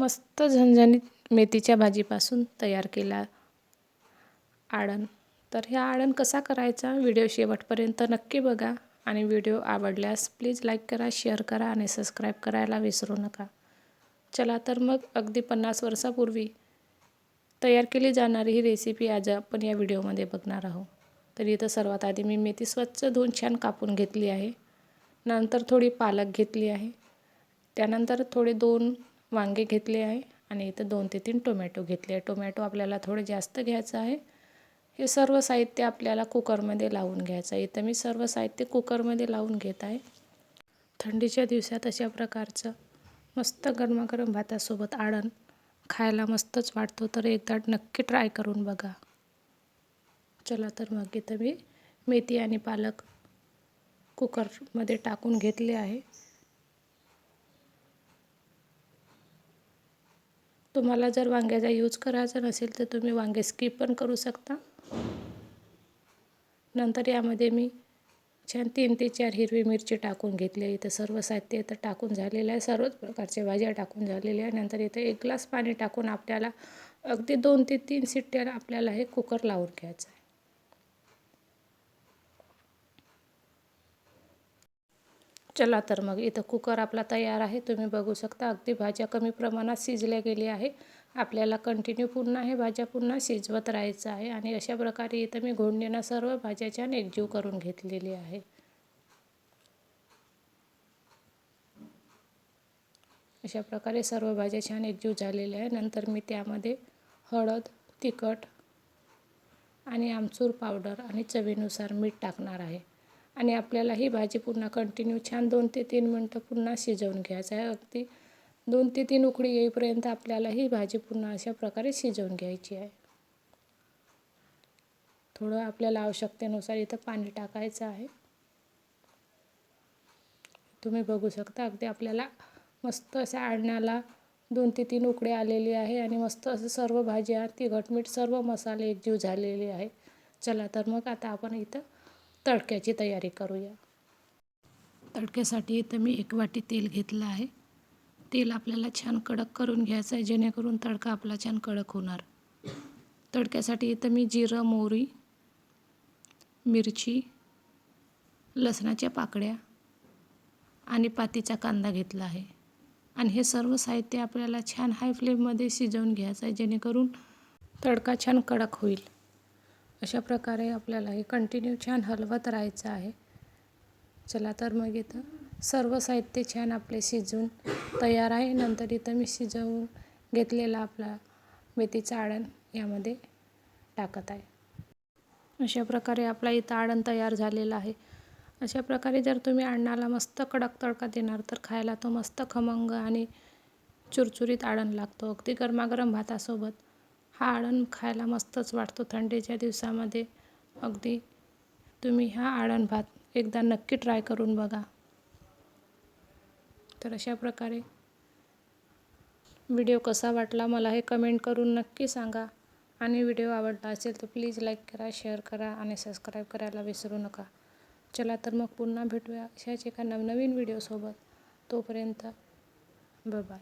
मस्त झणझणीत मेथीच्या भाजीपासून तयार केला आळण. तर ह्या आळण कसा करायचा व्हिडिओ शेवटपर्यंत नक्की बघा आणि व्हिडिओ आवडल्यास प्लीज लाईक करा शेअर करा आणि सबस्क्राईब करायला विसरू नका. चला तर मग अगदी पन्नास वर्षापूर्वी तयार केली जाणारी ही रेसिपी आज आपण या व्हिडिओमध्ये बघणार आहोत. तर इथं सर्वात आधी मी मेथी स्वच्छ धुवून छान कापून घेतली आहे. नंतर थोडी पालक घेतली आहे. त्यानंतर थोडे दोन वांगे घेतले आहे आणि इथं दोन ते तीन टोमॅटो घेतले आहे. टोमॅटो आपल्याला थोडे जास्त घ्यायचं आहे. हे सर्व साहित्य आपल्याला कुकरमध्ये लावून घ्यायचं आहे. इथं मी सर्व साहित्य कुकरमध्ये लावून घेत आहे. थंडीच्या दिवसात अशा प्रकारचं मस्त गरमागरम भातासोबत आळण खायला मस्तच वाटतो. तर एकदा नक्की ट्राय करून बघा. चला तर मग इथं मी मेथी आणि पालक कुकरमध्ये टाकून घेतले आहे. तुम्हाला जर वांग्याचा यूज करायचा नसेल तर तुम्ही वांगे स्किप पण करू शकता. नंतर यामध्ये मी छान तीन ते चार हिरवी मिरची टाकून घेतली इथं सर्व साहित्य इथं टाकून झालेलं आहे. सर्वच प्रकारच्या भाज्या टाकून झालेल्या आहे. नंतर इथं एक ग्लास पाणी टाकून आपल्याला अगदी दोन ते तीन सिट्ट्या आपल्याला हे कुकर लावून घ्यायचं आहे. चला तर मग इथं कुकर आपला तयार आहे. तुम्ही बघू शकता अगदी भाज्या कमी प्रमाणात शिजल्या गेली आहे आपल्याला कंटिन्यू पुन्हा हे भाज्या पुन्हा शिजवत राहायचं आहे आणि अशा प्रकारे इथं मी घोडणीनं सर्व भाज्या छान एकजीव करून घेतलेली आहे. अशा प्रकारे सर्व भाज्या छान एकजीव झालेल्या आहे नंतर मी त्यामध्ये हळद तिखट आणि आमचूर पावडर आणि चवीनुसार मीठ टाकणार आहे. आणि आपल्याला ही भाजी पुन्हा कंटिन्यू छान दोन ते तीन मिनटं पुन्हा शिजवून घ्यायचं आहे. अगदी दोन ते तीन उकळी येईपर्यंत आपल्याला ही भाजी पुन्हा अशा प्रकारे शिजवून घ्यायची आहे. थोडं आपल्याला आवश्यकतेनुसार इथं पाणी टाकायचं आहे. तुम्ही बघू शकता अगदी आपल्याला मस्त अशा आणण्याला दोन ते तीन उकडे आलेली आहे आणि मस्त असं सर्व भाज्या तिखटमीठ सर्व मसाले एकजीव झालेले आहे. चला तर मग आता आपण इथं तडक्याची तयारी करूया. तडक्यासाठी इथं मी एक वाटी तेल घेतलं आहे. तेल आपल्याला छान कडक करून घ्यायचं आहे जेणेकरून तडका आपला छान कडक होणार. तडक्यासाठी इथं मी जिरं मोहरी मिरची लसणाच्या पाकळ्या आणि पातीचा कांदा घेतला आहे. आणि हे सर्व साहित्य आपल्याला छान हाय फ्लेममध्ये शिजवून घ्यायचं आहे जेणेकरून तडका छान कडक होईल. अशा प्रकारे आपल्याला हे कंटिन्यू छान हलवत राहायचं आहे. चला तर मग इथं सर्व साहित्य छान आपले शिजून तयार आहे. नंतर इथं मी शिजवून घेतलेला आपला मेथीचं आडण यामध्ये टाकत आहे. अशा प्रकारे आपला इथं आडण तयार झालेला आहे. अशा प्रकारे जर तुम्ही अण्णाला मस्त कडक तडका देणार तर खायला तो मस्त खमंग आणि चुरचुरीत आडण लागतो. अगदी गरमागरम भातासोबत. हा आळण खायला मस्तच वाटतो थंडीच्या दिवसामध्ये. अगदी तुम्ही हा आळण भात एकदा नक्की ट्राय करून बघा. तर अशा प्रकारे व्हिडिओ कसा वाटला मला हे कमेंट करून नक्की सांगा. आणि व्हिडिओ आवडला असेल तर प्लीज लाईक करा शेअर करा आणि सबस्क्राईब करायला विसरू नका. चला तर मग पुन्हा भेटूया अशाच एका नवनवीन व्हिडिओसोबत. तोपर्यंत बाय